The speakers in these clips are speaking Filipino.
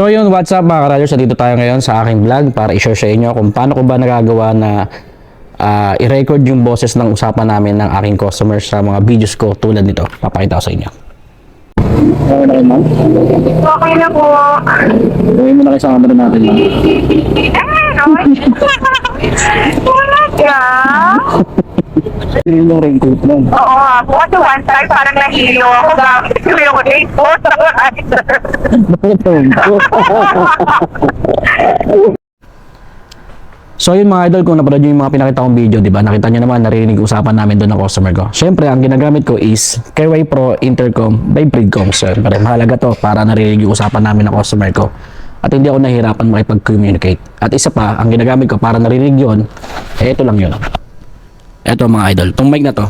So yun, what's up mga ka-riders? Dito tayo ngayon sa aking vlog para i-share sa inyo kung paano ko ba nagagawa na ah, i-record yung boses ng usapan namin ng aking customers sa mga videos ko tulad nito. Papakita ko sa inyo. Okay na ma'am. Okay na po. Gawin mo na kayo sa camera natin, ma'am. Wala Hindi yung raincoat, ma'am. Oo po. Kasi one time parang nahilo ako. Gamit ko yung raincoat sa rider. So yun mga idol, kung napanood nyo yung mga pinakita kong video, di ba? Nakita nyo naman, naririnig yung usapan namin doon ng customer ko. Siyempre, ang ginagamit ko is Kerway Pro Intercom by Breedcom. So, siyempre, mahalaga to para naririnig yung usapan namin ng customer ko. At hindi ako nahihirapan makipag-communicate. At isa pa, ang ginagamit ko para naririnig yun, eh, ito lang yun. Ito mga idol, itong mic na to.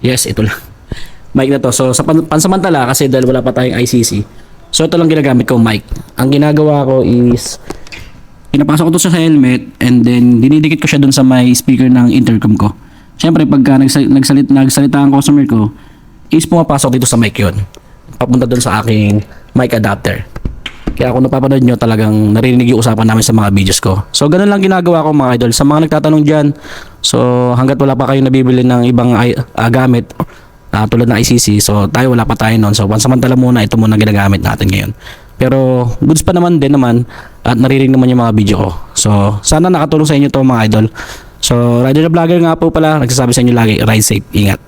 Yes, ito lang. mic na to. So, sa pan- pansamantala, kasi dahil wala pa tayong ICC, so ito lang ginagamit ko mic. Ang ginagawa ko is, pinapasok ko to sa helmet and then dinidikit ko siya dun sa may speaker ng intercom ko. Siyempre, pagka nagsalit, nagsalit, nagsalita ang customer ko, is pumapasok dito sa mic yun. Papunta dun sa aking mic adapter. Kaya kung napapanood nyo, talagang naririnig yung usapan namin sa mga videos ko. So, ganun lang ginagawa ko mga idol. Sa mga nagtatanong dyan, so hanggat wala pa kayong nabibili ng ibang ah, gamit, ah, tulad ng ICC, so tayo wala pa tayo noon. So, pansamantala muna, ito muna ginagamit natin ngayon. Pero, goods pa naman din naman at naririnig naman yung mga video ko. So, sana nakatulong sa inyo to mga idol. So, Rider the Vlogger nga po pala, nagsasabi sa inyo lagi, ride safe, ingat.